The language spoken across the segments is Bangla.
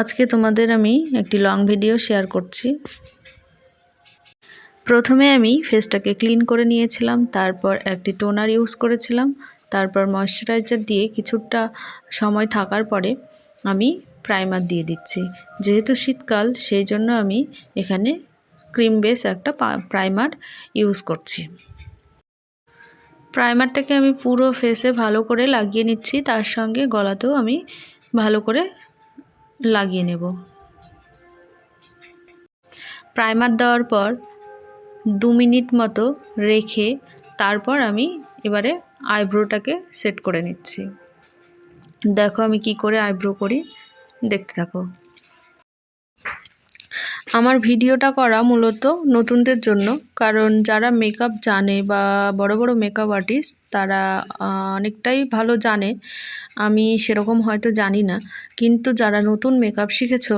আজকে তোমাদের আমি একটি লং ভিডিও শেয়ার করছি। প্রথমে আমি ফেসটাকে ক্লিন করে নিয়েছিলাম, তারপর একটি টোনার ইউজ করেছিলাম, তারপর ময়শ্চারাইজার দিয়ে কিছুটা সময় থাকার পরে আমি প্রাইমার দিয়ে দিচ্ছি। যেহেতু শীতকাল, সেই জন্য আমি এখানে ক্রিম বেস একটা প্রাইমার ইউজ করছি। প্রাইমারটাকে আমি পুরো ফেসে ভালো করে লাগিয়ে নিচ্ছি, তার সঙ্গে গলাতেও আমি ভালো করে লাগিয়ে নেব। প্রাইমার দেওয়ার পর দু মিনিট মতো রেখে তারপর আমি এবারে আইব্রোটাকে সেট করে নিচ্ছি। দেখো আমি কি করে আইব্রো করি। দেখতে থাকো। আমার ভিডিওটা করা মূলত নতুনদের জন্য। কারণ যারা মেকআপ জানে বা বড় বড় মেকআপ আর্টিস্ট তারা অনেকটাই ভালো জানে। আমি সেরকম হয়তো জানি না। কিন্তু যারা নতুন মেকআপ শিখেছো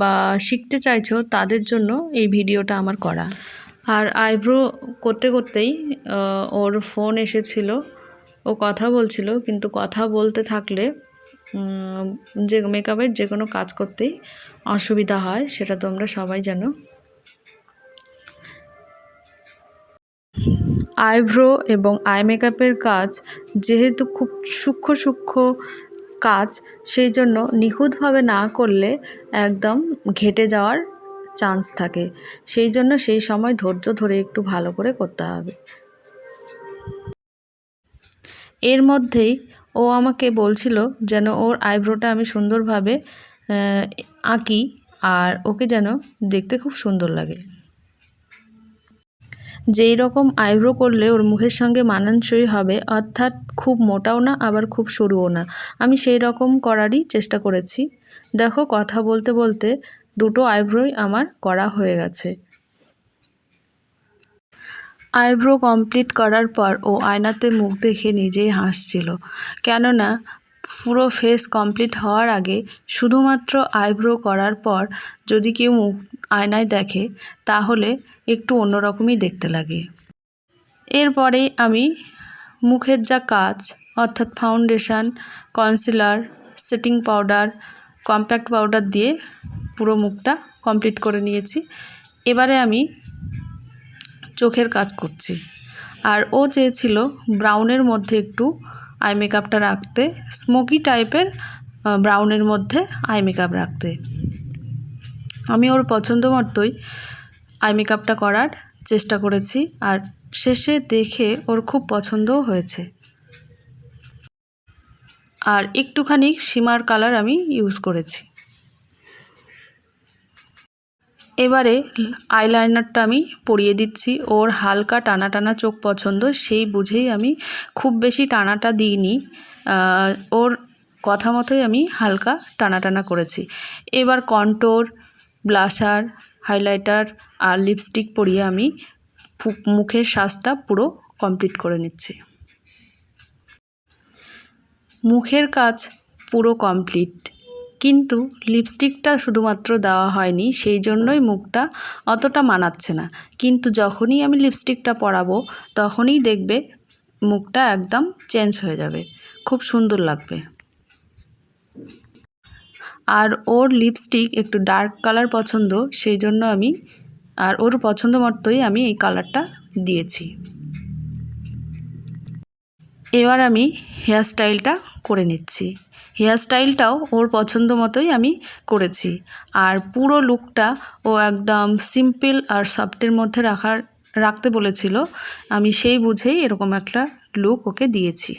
বা শিখতে চাইছো, তাদের জন্য এই ভিডিওটা আমার করা। আর আইব্রো করতে করতেই ওর ফোন এসেছিল। ও কথা বলছিল, কিন্তু কথা বলতে থাকলে যে মেকআপের যে কোনো কাজ করতেই অসুবিধা হয়, সেটা তোমরা সবাই জানো। আইব্রো এবং আই মেকআপের কাজ যেহেতু খুব সূক্ষ্ম সূক্ষ্ম কাজ, সেই জন্য নিখুঁতভাবে না করলে একদম ঘেটে যাওয়ার চান্স থাকে। সেই জন্য সেই সময় ধৈর্য ধরে একটু ভালো করে করতে হবে। এর মধ্যেই ও আমাকে বলছিল যেন ওর আইব্রোটা আমি সুন্দরভাবে আঁকি আর ওকে যেন দেখতে খুব সুন্দর লাগে। যেই রকম আইব্রো করলে ওর মুখের সঙ্গে মানানসই হবে, অর্থাৎ খুব মোটাও না, আবার খুব সরুও না। আমি সেই রকম করারই চেষ্টা করেছি। দেখো, কথা বলতে বলতে দুটো আইব্রোই আমার করা হয়ে গেছে। আইব্রো কমপ্লিট করার পর ও আয়নাতে মুখ দেখে নিজেই হাসছিল। কেননা, পুরো ফেস কমপ্লিট হওয়ার আগে শুধুমাত্র আইব্রো করার পর যদি কেউ মুখ আয়নায় দেখে, তাহলে একটু অন্যরকমই দেখতে লাগে। এরপরে আমি মুখের যা কাজ, অর্থাৎ foundation, concealer, setting powder, compact powder দিয়ে পুরো মুখটা কমপ্লিট করে নিয়েছি। এবারে আমি চোখের কাজ করছি। আর ও চেয়েছিল ব্রাউনের মধ্যে একটু আই মেকআপটা রাখতে, স্মোকি টাইপের ব্রাউনের মধ্যে আই মেকআপ রাখতে। আমি ওর পছন্দ মতোই আই মেকআপটা করার চেষ্টা করেছি আর শেষে দেখে ওর খুব পছন্দও হয়েছে। আর একটুখানি সীমার কালার আমি ইউজ করেছি। এবারে আইলাইনারটা আমি পরিয়ে দিচ্ছি। ওর হালকা টানা টানা চোখ পছন্দ, সেই বুঝেই আমি খুব বেশি টানাটা দিইনি। ওর কথা মতোই আমি হালকা টানা টানা করেছি। এবার কন্টোর ব্লাশার, হাইলাইটার আর লিপস্টিক পরিয়ে আমি মুখের সাজটা পুরো কমপ্লিট করে নিচ্ছি। মুখের কাজ পুরো কমপ্লিট। কিন্তু লিপস্টিকটা শুধুমাত্র দেওয়া হয়নি, সেই জন্যই মুখটা অতটা মানাচ্ছে না। কিন্তু যখনই আমি লিপস্টিকটা পরাবো, তখনই দেখবে মুখটা একদম চেঞ্জ হয়ে যাবে। খুব সুন্দর লাগবে। আর ওর লিপস্টিক একটু ডার্ক কালার পছন্দ, সেই জন্য আমি, আর ওর পছন্দ মতোই আমি এই কালারটা দিয়েছি। এবার আমি হেয়ার স্টাইলটা করে নিচ্ছি। হেয়ার স্টাইলটাও ওর পছন্দ মতোই আমি করেছি। আর পুরো লুকটা ও একদম সিম্পল আর সফটের মধ্যে রাখার, রাখতে বলেছিল, আমি সেই বুঝেই এরকম একটা লুক ওকে দিয়েছি।